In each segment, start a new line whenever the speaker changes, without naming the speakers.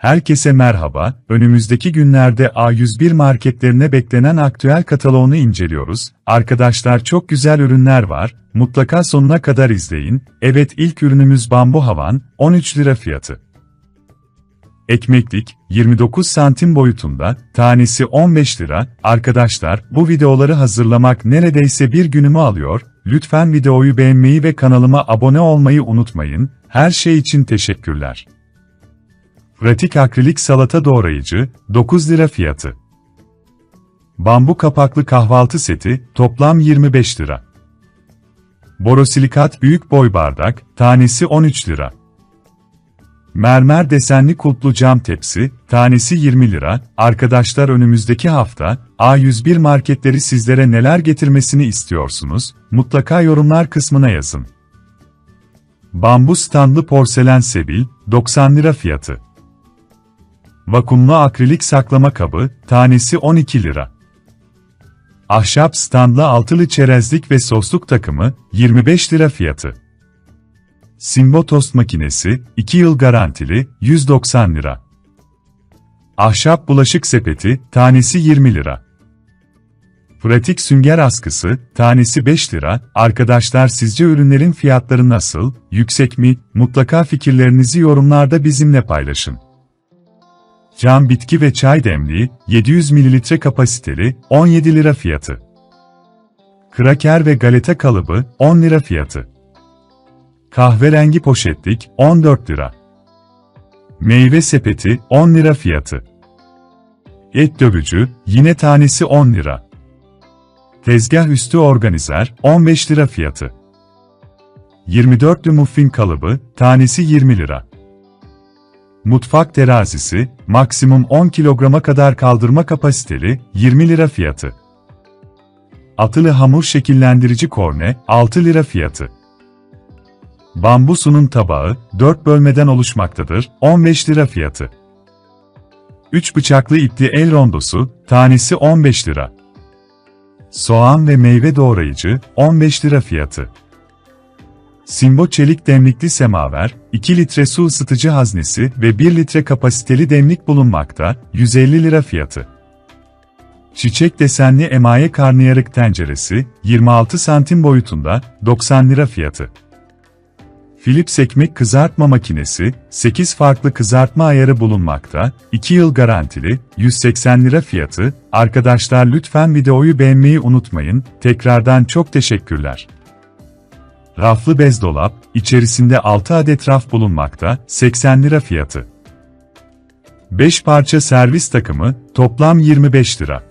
Herkese merhaba, önümüzdeki günlerde A101 marketlerine beklenen aktüel kataloğunu inceliyoruz. Arkadaşlar çok güzel ürünler var, mutlaka sonuna kadar izleyin. Evet ilk ürünümüz bambu havan, 13 lira fiyatı. Ekmeklik, 29 santim boyutunda, tanesi 15 lira. Arkadaşlar, bu videoları hazırlamak neredeyse bir günümü alıyor. Lütfen videoyu beğenmeyi ve kanalıma abone olmayı unutmayın. Her şey için teşekkürler. Pratik akrilik salata doğrayıcı, 9 lira fiyatı. Bambu kapaklı kahvaltı seti, toplam 25 lira. Borosilikat büyük boy bardak, tanesi 13 lira. Mermer desenli kulplu cam tepsi, tanesi 20 lira. Arkadaşlar önümüzdeki hafta, A101 marketleri sizlere neler getirmesini istiyorsunuz? Mutlaka yorumlar kısmına yazın. Bambu standlı porselen sebil, 90 lira fiyatı. Vakumlu akrilik saklama kabı, tanesi 12 lira. Ahşap standlı altılı çerezlik ve sosluk takımı, 25 lira fiyatı. Simbo tost makinesi, 2 yıl garantili, 190 lira. Ahşap bulaşık sepeti, tanesi 20 lira. Pratik sünger askısı, tanesi 5 lira. Arkadaşlar sizce ürünlerin fiyatları nasıl, yüksek mi? Mutlaka fikirlerinizi yorumlarda bizimle paylaşın. Cam bitki ve çay demliği, 700 ml kapasiteli, 17 lira fiyatı. Kraker ve galeta kalıbı, 10 lira fiyatı. Kahverengi poşetlik, 14 lira. Meyve sepeti, 10 lira fiyatı. Et dövücü, yine tanesi 10 lira. Tezgah üstü organizer, 15 lira fiyatı. 24'lü muffin kalıbı, tanesi 20 lira. Mutfak terazisi, maksimum 10 kilograma kadar kaldırma kapasiteli, 20 lira fiyatı. Atılı hamur şekillendirici korne, 6 lira fiyatı. Bambu sunum tabağı, 4 bölmeden oluşmaktadır, 15 lira fiyatı. 3 bıçaklı ipli el rondosu, tanesi 15 lira. Soğan ve meyve doğrayıcı, 15 lira fiyatı. Simbo çelik demlikli semaver, 2 litre su ısıtıcı haznesi ve 1 litre kapasiteli demlik bulunmakta, 150 lira fiyatı. Çiçek desenli emaye karnıyarık tenceresi, 26 santim boyutunda, 90 lira fiyatı. Philips ekmek kızartma makinesi, 8 farklı kızartma ayarı bulunmakta, 2 yıl garantili, 180 lira fiyatı. Arkadaşlar lütfen videoyu beğenmeyi unutmayın, tekrardan çok teşekkürler. Raflı bez dolap, içerisinde 6 adet raf bulunmakta, 80 lira fiyatı. 5 parça servis takımı, toplam 25 lira.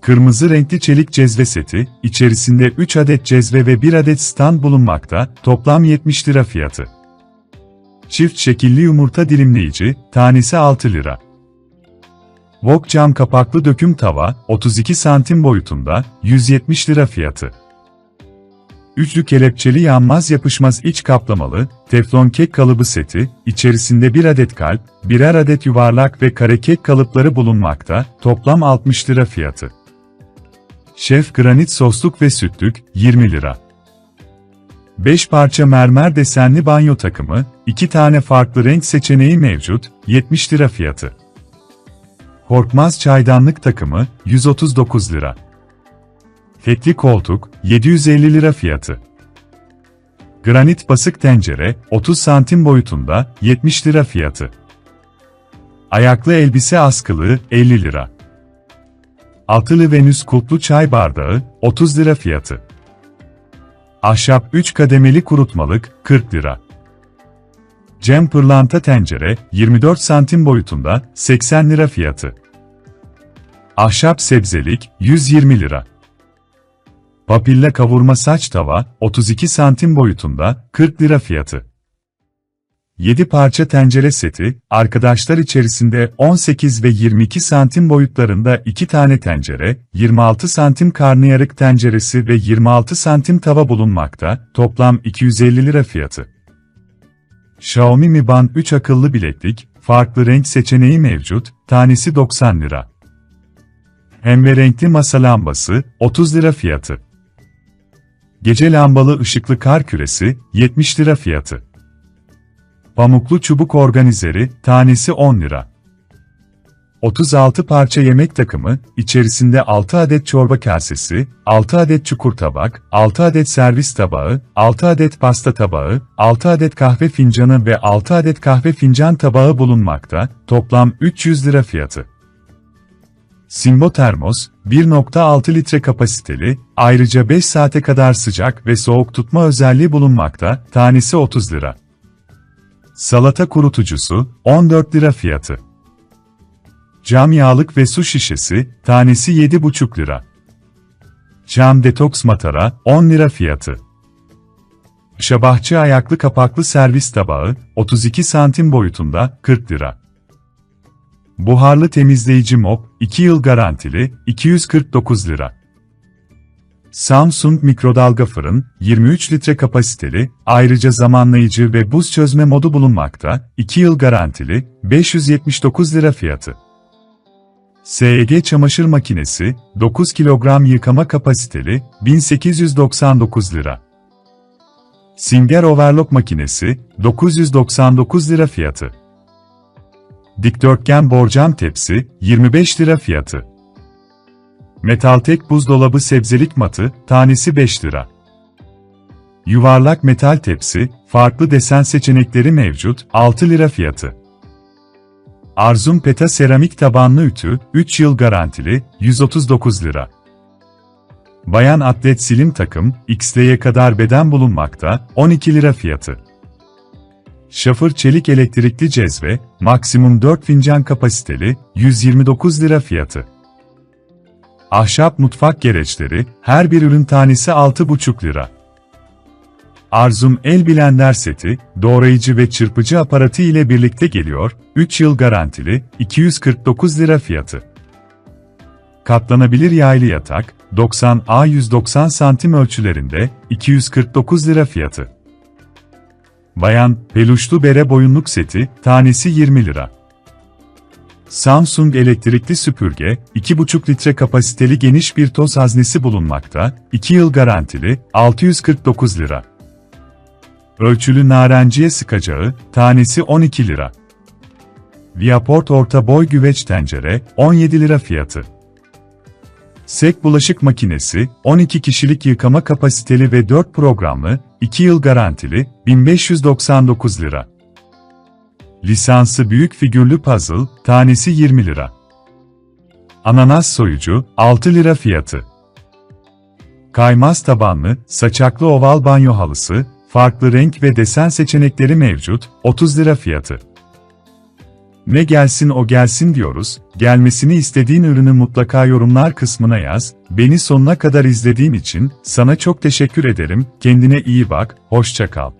Kırmızı renkli çelik cezve seti, içerisinde 3 adet cezve ve 1 adet stand bulunmakta, toplam 70 lira fiyatı. Çift şekilli yumurta dilimleyici, tanesi 6 lira. Wok cam kapaklı döküm tava, 32 santim boyutunda, 170 lira fiyatı. Üçlü kelepçeli yanmaz yapışmaz iç kaplamalı, teflon kek kalıbı seti, içerisinde bir adet kalp, birer adet yuvarlak ve kare kek kalıpları bulunmakta, toplam 60 lira fiyatı. Şef granit sosluk ve sütlük, 20 lira. 5 parça mermer desenli banyo takımı, 2 tane farklı renk seçeneği mevcut, 70 lira fiyatı. Korkmaz çaydanlık takımı, 139 lira. Tekli koltuk, 750 lira fiyatı. Granit basık tencere, 30 santim boyutunda, 70 lira fiyatı. Ayaklı elbise askılığı, 50 lira. Altılı Venüs kulplu çay bardağı, 30 lira fiyatı. Ahşap 3 kademeli kurutmalık, 40 lira. Cem pırlanta tencere, 24 santim boyutunda, 80 lira fiyatı. Ahşap sebzelik, 120 lira. Papilla kavurma saç tava, 32 santim boyutunda, 40 lira fiyatı. 7 parça tencere seti, arkadaşlar içerisinde 18 ve 22 santim boyutlarında 2 tane tencere, 26 santim karnıyarık tenceresi ve 26 santim tava bulunmakta, toplam 250 lira fiyatı. Xiaomi Mi Band 3 akıllı bileklik, farklı renk seçeneği mevcut, tanesi 90 lira. Hem renkli masa lambası, 30 lira fiyatı. Gece lambalı ışıklı kar küresi, 70 lira fiyatı. Pamuklu çubuk organizeri, tanesi 10 lira. 36 parça yemek takımı, içerisinde 6 adet çorba kasesi, 6 adet çukur tabak, 6 adet servis tabağı, 6 adet pasta tabağı, 6 adet kahve fincanı ve 6 adet kahve fincan tabağı bulunmakta, toplam 300 lira fiyatı. Simbo Termos, 1.6 litre kapasiteli, ayrıca 5 saate kadar sıcak ve soğuk tutma özelliği bulunmakta, tanesi 30 lira. Salata kurutucusu, 14 lira fiyatı. Cam yağlık ve su şişesi, tanesi 7,5 lira. Cam detoks matara, 10 lira fiyatı. Şabahçı ayaklı kapaklı servis tabağı, 32 santim boyutunda, 40 lira. Buharlı temizleyici mop, 2 yıl garantili, 249 lira. Samsung mikrodalga fırın, 23 litre kapasiteli, ayrıca zamanlayıcı ve buz çözme modu bulunmakta, 2 yıl garantili, 579 lira fiyatı. SEG çamaşır makinesi, 9 kilogram yıkama kapasiteli, 1899 lira. Singer overlock makinesi, 999 lira fiyatı. Dikdörtgen borcam tepsi, 25 lira fiyatı. Metaltek buzdolabı sebzelik matı, tanesi 5 lira. Yuvarlak metal tepsi, farklı desen seçenekleri mevcut, 6 lira fiyatı. Arzum Peta seramik tabanlı ütü, 3 yıl garantili, 139 lira. Bayan atlet silim takım, XL'ye kadar beden bulunmakta, 12 lira fiyatı. Şafır çelik elektrikli cezve, maksimum 4 fincan kapasiteli, 129 lira fiyatı. Ahşap mutfak gereçleri, her bir ürün tanesi 6,5 lira. Arzum El Blender seti, doğrayıcı ve çırpıcı aparatı ile birlikte geliyor, 3 yıl garantili, 249 lira fiyatı. Katlanabilir yaylı yatak, 90A 190 santim ölçülerinde, 249 lira fiyatı. Bayan, peluşlu bere boyunluk seti, tanesi 20 lira. Samsung elektrikli süpürge, 2,5 litre kapasiteli geniş bir toz haznesi bulunmakta, 2 yıl garantili, 649 lira. Ölçülü narenciye sıkacağı, tanesi 12 lira. Viaport orta boy güveç tencere, 17 lira fiyatı. Sek bulaşık makinesi, 12 kişilik yıkama kapasiteli ve 4 programlı, 2 yıl garantili, 1599 lira. Lisansı büyük figürlü puzzle, tanesi 20 lira. Ananas soyucu, 6 lira fiyatı. Kaymaz tabanlı, saçaklı oval banyo halısı, farklı renk ve desen seçenekleri mevcut, 30 lira fiyatı. Ne gelsin o gelsin diyoruz, gelmesini istediğin ürünü mutlaka yorumlar kısmına yaz, beni sonuna kadar izlediğin için, sana çok teşekkür ederim, kendine iyi bak, hoşça kal.